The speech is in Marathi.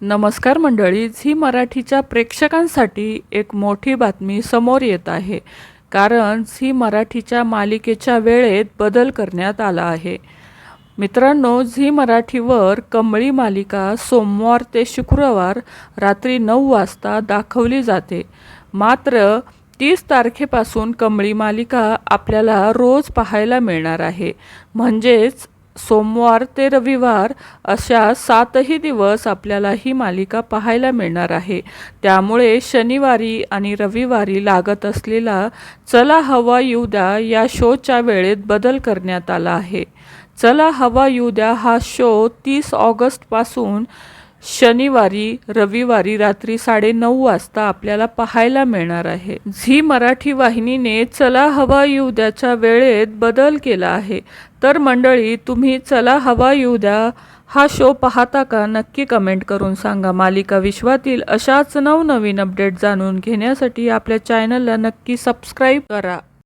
नमस्कार मंडळी झी मराठीच्या प्रेक्षकांसाठी एक मोठी बातमी समोर येत आहे. कारण झी मराठीच्या मालिकेच्या वेळेत बदल करण्यात आला आहे. मित्रांनो झी मराठीवर कमळी मालिका सोमवार ते शुक्रवार रात्री नऊ वाजता दाखवली जाते. मात्र तीस तारखेपासून कमळी मालिका आपल्याला रोज पाहायला मिळणार आहे. म्हणजेच सोमवार ते रविवार अशा सातही दिवस आपल्याला ही मालिका पाहायला मिळणार आहे. त्यामुळे शनिवारी आणि रविवारी लागत असलेला चला हवा येऊ द्या या शोच्या वेळेत बदल करण्यात आला आहे. चला हवा येऊ द्या हा शो तीस ऑगस्टपासून शनिवारी रविवारी रात्री साडेनऊ वाजता आपल्याला पाहायला मिळणार आहे. झी मराठी वाहिनीने चला हवा येऊ द्याच्या वेळेत बदल केला आहे. तर मंडळी तुम्ही चला हवा येऊ द्या हा शो पाहता का नक्की कमेंट करून सांगा. मालिका विश्वातील अशाच नवनवीन अपडेट जाणून घेण्यासाठी आपल्या चॅनलला नक्की सबस्क्राईब करा.